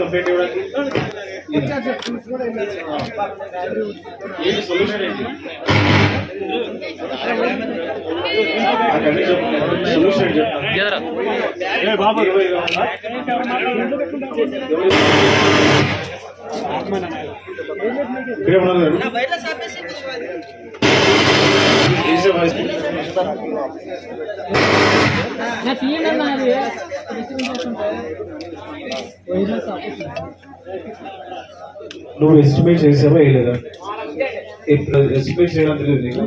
Complaint ఇవ్వడానికి ఏంటి solution ఏంటి సొల్యూషన్ ఏంటి చెప్తాను ఏ బాబు ఇరవై ఇక్కడే ఉన్నారు ఏసే వాయిస్ నువ్వు ఎస్టిమేట్ చేసావా వేయలేదా? ఎస్టిమేట్ చేయడం తెలియదు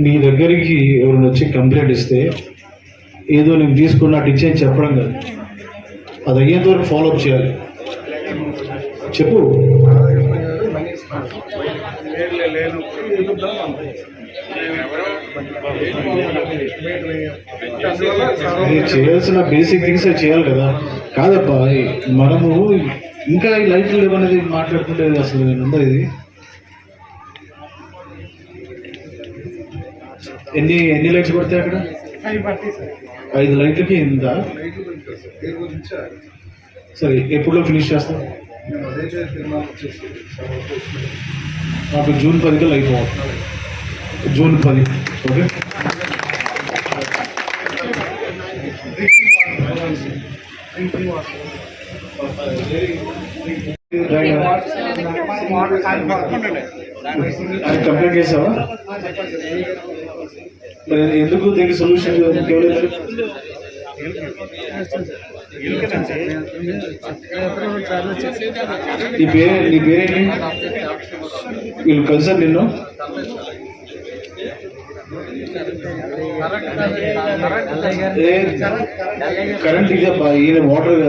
నీ దగ్గరికి ఎవరైనా వచ్చి కంప్లైంట్ ఇస్తే ఏదో నేను తీసుకున్నట్టు ఇచ్చేది చెప్పడం కాదు. అది అయ్యేంత వరకు ఫాలోఅప్ చేయాలి. చెప్పు. లేదు చేయాల్సిన బేసిక్ థింగ్స్ చేయాలి కదా? కాదప్పా మనము ఇంకా ఈ లైఫ్ అనేది మాట్లాడుకుంటే అసలు ఉందా ఇది ఎన్ని ఎన్ని లైట్స్ పడతాయి అక్కడ? ఐదు లైట్లకి ఎంత సరే ఎప్పుడులో ఫినిష్ చేస్తాం? మాకు జూన్ పదికి లైట్ జూన్ పది. ఓకే అది కంప్లీట్ చేసావా ఎందుకు దీనికి సొల్యూషన్ ఇవ్వలేదు నీ పేరే నీ పేరేంటి? వీళ్ళు కలిసారు నిన్ను. ఏ కరెంట్ ఇదప్పా ఈయన వాటర్